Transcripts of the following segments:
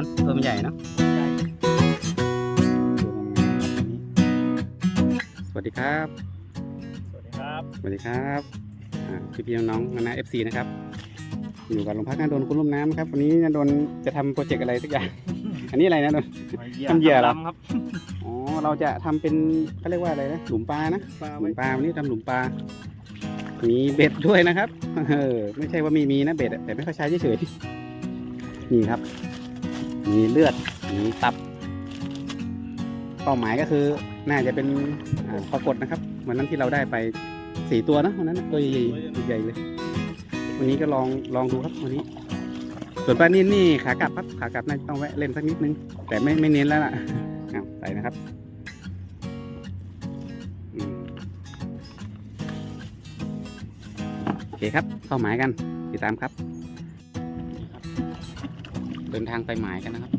นตัวมันใหญ่เนาะใหญ่สวัสดีครับ สวัสดีครับ สวัสดีครับอ่าพี่พี่ๆน้องๆคณะเอฟซีนะครับ อยู่กับโรงพักนาโดนคุณลุ่มน้ำครับ วันนี้นาโดนจะทำโปรเจกต์อะไรสักอย่าง อันนี้อะไรนะโดนทำเหยื่อเหรอครับ อ๋อ เราจะทำเป็นเขาเรียกว่าอะไรนะ หลุมปลานะปลาหลุไว้มปลาวันนี้ทำหลุมปลา มีเบ็ดด้วยนะครับ เออ ไม่ใช่ว่ามีมีนะเบ็ดอะแต่ไม่ค่อยใช้เฉยๆนี่ครับ มีเลือด มีตับ เป้าหมายก็คือ น่าจะเป็นปรากฏนะครับวันนั้นที่เราได้ไปสี่ตัวนะวันนั้นตัวใหญ่ใหญ่เลย วันนี้ก็ลองลองดูครับวันนี้ ส่วนปลานิ่นนี่ขากลับครับขากลับน่าจะต้องแวะเล่นสักนิดนึง แต่ไม่ไม่เน้นแล้วล่ะเอาใส่นะครับโอเคครับเข้าหมายกันติดตามครับ เดินทางไปหมายกันนะครับ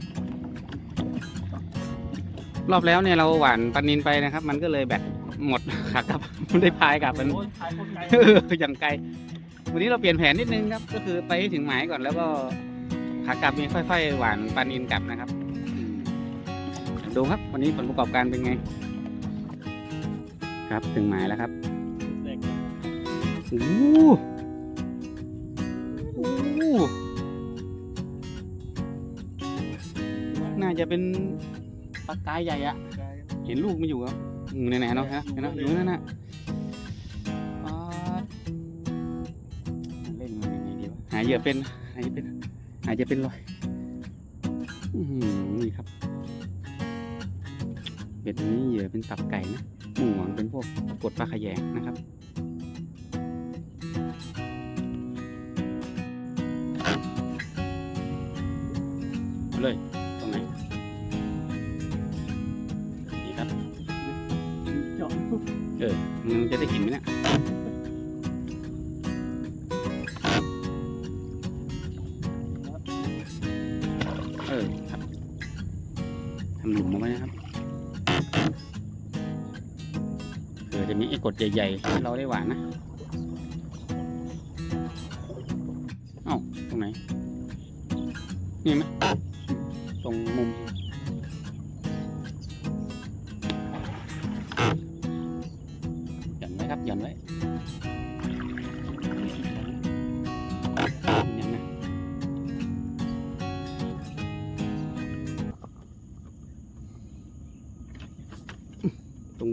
รอบแล้วเนี่ยเราหวานปลานินไปนะครับ มันก็เลยแบตหมดขากลับไม่ได้พายกลับมันโอ้ยพายคนไกลเอออย่างไกล วันนี้เราเปลี่ยนแผนนิดนึงครับ ก็คือไปให้ถึงหมายก่อนแล้วก็ขากลับมีค่อยๆหวานปลานินกลับนะครับอืมดูครับ วันนี้ผลประกอบการเป็นไง ครับถึงหมายแล้วครับเด็กโอ้ จะเป็นปลากายใหญ่อะเห็นลูกมันอยู่ครับอืมไหนๆเนาะฮะเห็นเนาะอยู่นั่นน่ะป๊าเล่นมันยังไงดีวะหายเหยื่อเป็นหายเป็นหายื่อเป็นรอยอือหือนี่ครับเบ็ดนี้เหยื่อเป็นตับไก่นะหมูหวังเป็นพวกกฏปลาขยงนะครับ หลุมเอาไว้นะครับเผื่อจะมีไอ้กดใหญ่ๆให้เราได้หวานนะ เอ้า ตรงไหน นี่ไหมตรงมุมหย่อนไว้ครับหย่อนไว้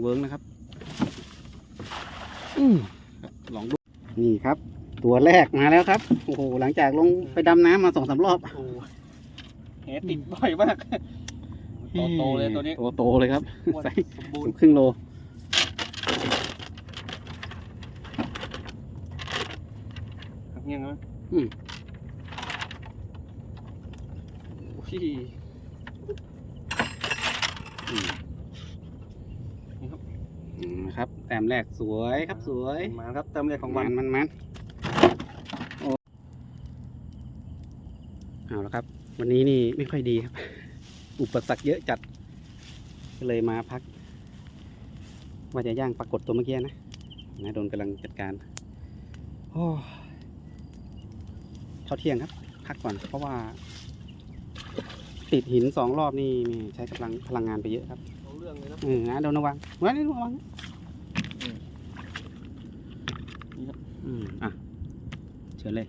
วิร์กนะครับอืมครับลองดูนี่ครับ ตัวแรกมาแล้วครับโอ้โหหลังจากลงไปดำน้ำมาสองสามรอบโอ้แหติดบ่อยมากโตโตๆเลยตัวนี้ตัวโตเลยครับอ้วนใส่สมบูรณ์ครึ่งโลครับเงี้ยนะอืมโอ้ย อืมอืมครับแต้มแรกสวยครับสวยมาครับเติมเลยของมัวันนมันมันโอ้เอาละครับ วันนี้นี่ไม่ค่อยดีครับ อุปสรรคเยอะจัด ก็เลยมาพัก ว่าจะย่างปรากฏตัวเมื่อกี้นะนะโดนกำลังจัดการโอ้เท่าเที่ยงครับ พักก่อนเพราะว่า ติดหินสองรอบนี่นี่ใช้กำลังพลังงานไปเยอะครับเอาเรื่องเลยนะเออนะโดนระวังไว้นี่ระวัง อืมนี่ครับ อืมอะ เชิญเลย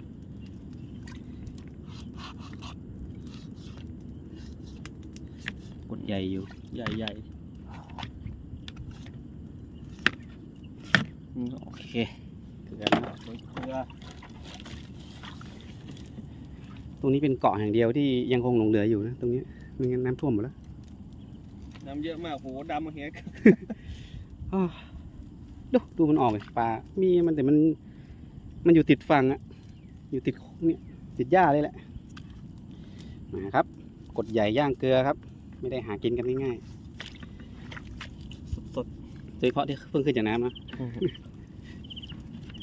กดใหญ่อยู่ ใหญ่ใหญ่นี่ก็โอเคเกลือแล้วเกลือตรงนี้เป็นเกาะแห่งเดียวที่ยังคงหลงเหลืออยู่นะ ตรงนี้ไม่งั้นน้ำท่วมหมดแล้ว น้ำเยอะมากโหดำมาเฮียอ้าวดูดูมันออกเลยปลา มีมันแต่มัน มันอยู่ติดฝั่งอะอยู่ติดเนี่ยติดหญ้าเลยแหละนะครับ กดใหญ่ย่างเกลือครับ ไม่ได้หากินกันง่ายๆสดๆโดยเฉพาะที่เพิ่งขึ้นจากน้ำนะ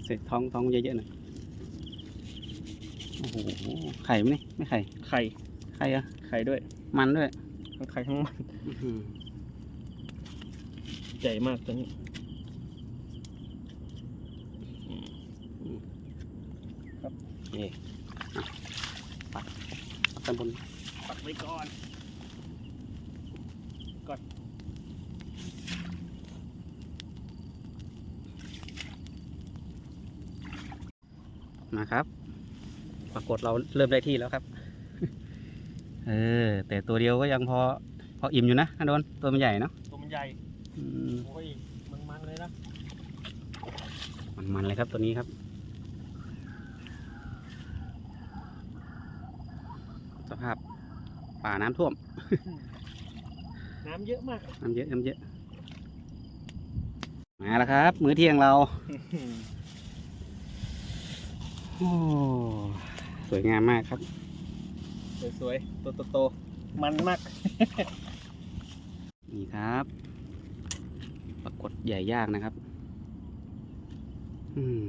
เสร็จท้องท้องเยอะๆหน่อยโอ้โหไข่ไหมเนี่ยไม่ไข่ไข่ไข่เหรอะไข่ด้วย มันด้วยทั้งไข่ทั้งมันอื้อหือใหญ่มากตัวนี้ โอเคอะ ปักปักด้านบนปักไว้ก่อนมาครับ ปรากฏเราเริ่มได้ที่แล้วครับ เออ แต่ตัวเดียวก็ยังพอ พออิ่มอยู่นะนะโดนตัวมันใหญ่เนาะตัวมันใหญ่อืมโอ้ยมันมันๆเลยนะมันๆเลยครับตัวนี้ครับ สภาพ ป่าน้ำท่วม น้ำเยอะมาก น้ำเยอะน้ำเยอะมาแล้วครับ มื้อเที่ยงเรา โอ้สวยงามมากครับ สวยๆโตโตๆมันมาก นี่ครับปรากฏใหญ่ยากนะครับ อืม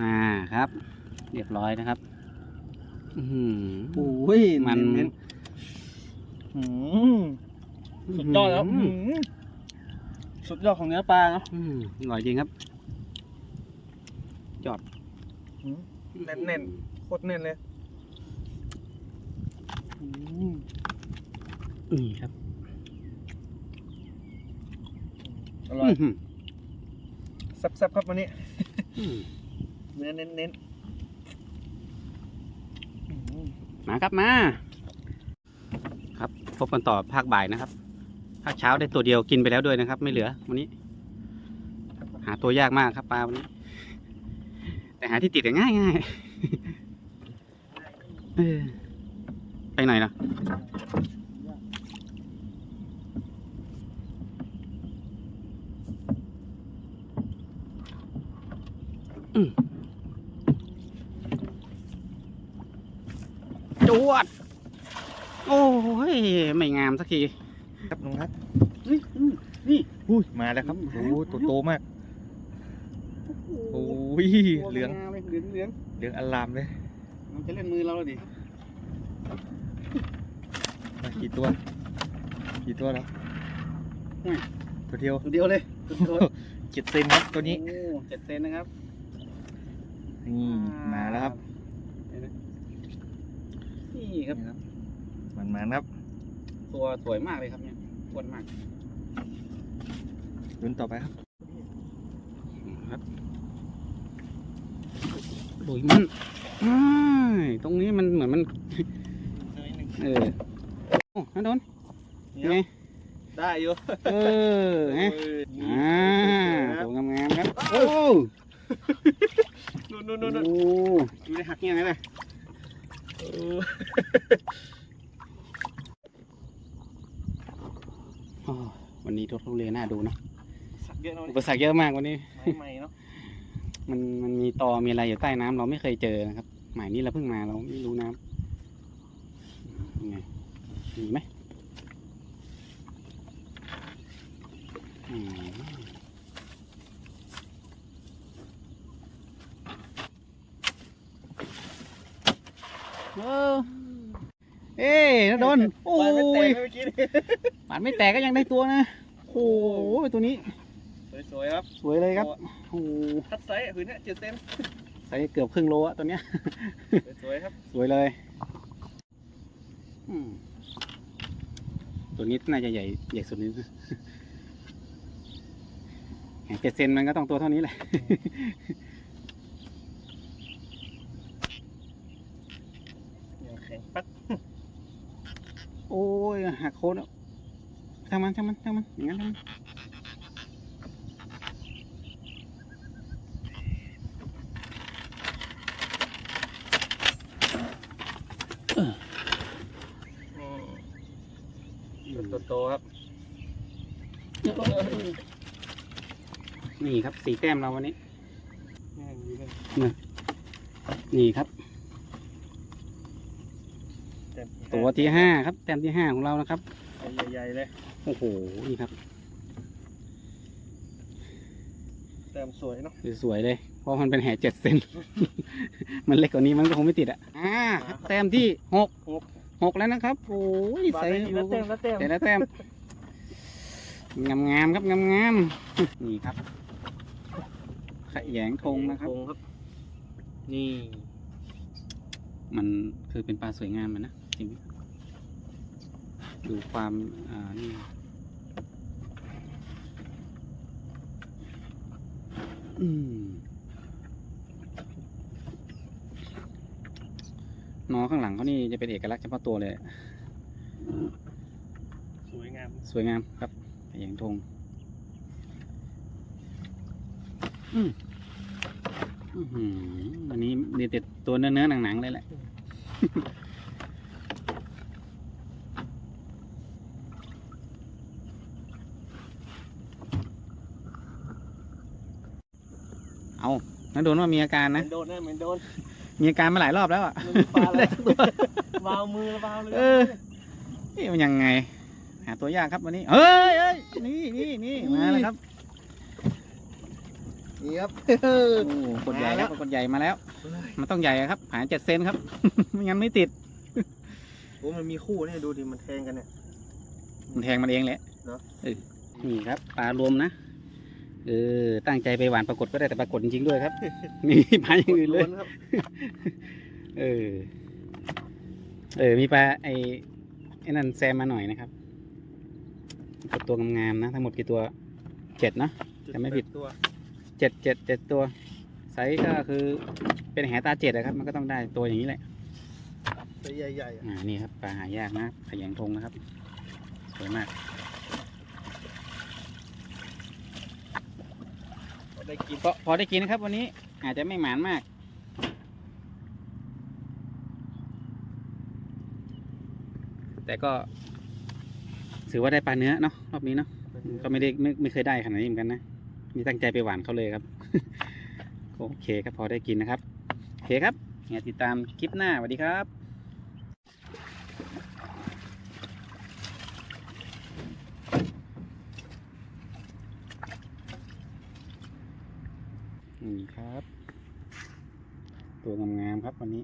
อ่าครับ เรียบร้อยนะครับอืมโอ้ยมันเน้นๆหืมสุดยอดแล้วหืมสุดยอดของเนื้อปลาเนาะอืมอร่อยจริงครับหืมแน่นโคตรแน่นเลยหืมนี่ครับอร่อยอื้อหือแซ่บๆครับวันนี้อืมเนื้อเน้นๆหื มาครับมา ครับพบกันต่อภาคบ่ายนะครับ ภาคเช้าได้ตัวเดียวกินไปแล้วด้วยนะครับ ไม่เหลือวันนี้ หาตัวยากมากครับปลาวันนี้ แต่หาที่ติดง่ายง่ายไปไหน่อยนะ จวด โอ้ย ไม่งามสักที ครับลุงครับเฮ้ยอืมนี่ อุ้ยมาแล้วครับอืมโอ้ตัวโตมากโอ้ยเหลืองเหลืองเหลืองเหลืองอลามเลยมันจะเล่นมือเราแล้วดิมากี่ตัว กี่ตัวแล้วอุ้ยตัวเดียวตัวเดียวเลยตัวเดียวเจ็ดเซนครับตัวนี้โอ้เจ็ดเซนนะครับนี่มาแล้วครับนี่ ครับนี่ครับมันมาครับ ตัวสวยมากเลยครับเนี่ยอ้วนมากลุ้นต่อไปครับครับลุยมันอ้ายตรงนี้มันเหมือนมัน เออโอ้นั่นโดนไงได้อยู่เออไงอ่าตัวงามๆครับ โอ้นู่นนู่นนู่นโอ้ไม่ได้หักเงี้ยไงเลยโอ้ วันนี้ทุกทุเรียนน่าดูเนอะสักเยอะนะอุปสรรคเยอะมากวันนี้ไม้ใหม่เนาะ มันมันมีตอมีอะไรอยู่ใต้น้ำเราไม่เคยเจอนะครับ หมายนี้เราเพิ่งมาเราไม่รู้น้ำยังไงมีไหมอืม เออเอ้ยนะโดนโอ้ปลาไม่แตยกเมื่อกี้นี่ปาดไม่แตกก็ยังได้ตัวนะโอ้โหตัวนี้ สวยๆครับสวยเลยครับโอ้โหคัดไซส์พื้นเนี่ยเจ็ดเซนใส่เกือบครึ่งโลอะตัวเนี้ยสวยๆครับสวยเลยอืมตัวนี้น่าจะใหญ่ใหญ่สุดนี้นะแหงเจ็ดเซนมันก็ต้องตัวเท่านี้แหละ ยังแข็งปัก โอ้ยหักโคนแล้วช่างมันช่างมันช่างมันอย่างนั้นช่างมันอืมโตๆครับ นี่ครับสีแต้มเราวันนี้ นี่ครับ ตัว ที่ห้าครับ แต้มที่ห้าของเรานะครับ ใหญ่ๆเลยโอ้โหนี่ครับ แต้มสวยเนาะสวยๆเลยเพราะมันเป็นแห่เจ็ดเซน มันเล็กกว่านี้มันก็คงไม่ติดอะอ่าครับแต้มที่หกหกแล้วนะครับโอ้ยใส่แล้วแต้มแล้วแต้มใส่แล้วแต้มงามๆครับงามๆนี่ครับขยงทงนะครับทงครับ นี่มันคือเป็นปลาสวยงามมันนะจริงไหม ดูความอ่านี่อืมน้องข้างหลังเขานี่จะเป็นเอกลักษณ์เฉพาะตัวเลย สวยงาม สวยงามครับขยงทงอืมอื้อหืออันนี้มีแต่ตัวเนื้อเนื้อๆหนังๆเลยแหละ นันโดนว่ามีอาการเหมือนะนโดนนะเหมือนโดนมีอาการมาหลายรอบแล้วอะ มันมีปลาอะไรวาวมือวาวเลยเออ นี่มันยังไง หาตัวยากครับวันนี้เอ้ยเอ้ยนี่นี่นี่มาแล้วครับนี่ครับ โอ้กดใหญ่แล้วกดใหญ่มาแล้ว มันต้องใหญ่อะครับหาเจ็ดเซนครับ ไม่งั้นไม่ติด โอ้มันมีคู่เนี่ยดูดิมันแทงกันเนี่ย มันแทงมันเองแหละเนอะเออนี่ครับปลารวมนะ เออ ตั้งใจไปหวานปรากฏก็ได้แต่ปรากฏจริงๆด้วยครับ มีปลาอย่างอื่นเลย ครับ เออ เออ มีปลาไอ้ไอ้นั่นแซมมาหน่อยนะครับ ตัวงามๆนะ ทั้งหมดกี่ตัวเจ็ดเนอะจำไม่ผิด ตัวเจ็ดเจ็ดเจ็ดตัวไซส์ก็คือเป็นแหตาเจ็ดนะครับ มันก็ต้องได้ตัวอย่างนี้แหละ ตัวใหญ่ๆอะอ่า นี่ครับปลาหายากนะขยงทงนะครับ สวยมาก ได้กินพอพอได้กินนะครับ วันนี้อาจจะไม่หมานมาก แต่ก็ ถือว่าได้ปลาเนื้อเนาะรอบนี้เนาะก็ไม่ได้ไม่ไม่เคยได้ขนาดนี้เหมือนกันนะมีตั้งใจไปหวานเขาเลยครับ โอเคครับพอได้กินนะครับโอเคครับเนี่ยติดตามคลิปหน้าสวัสดีครับ ครับ ตัวงามๆครับวันนี้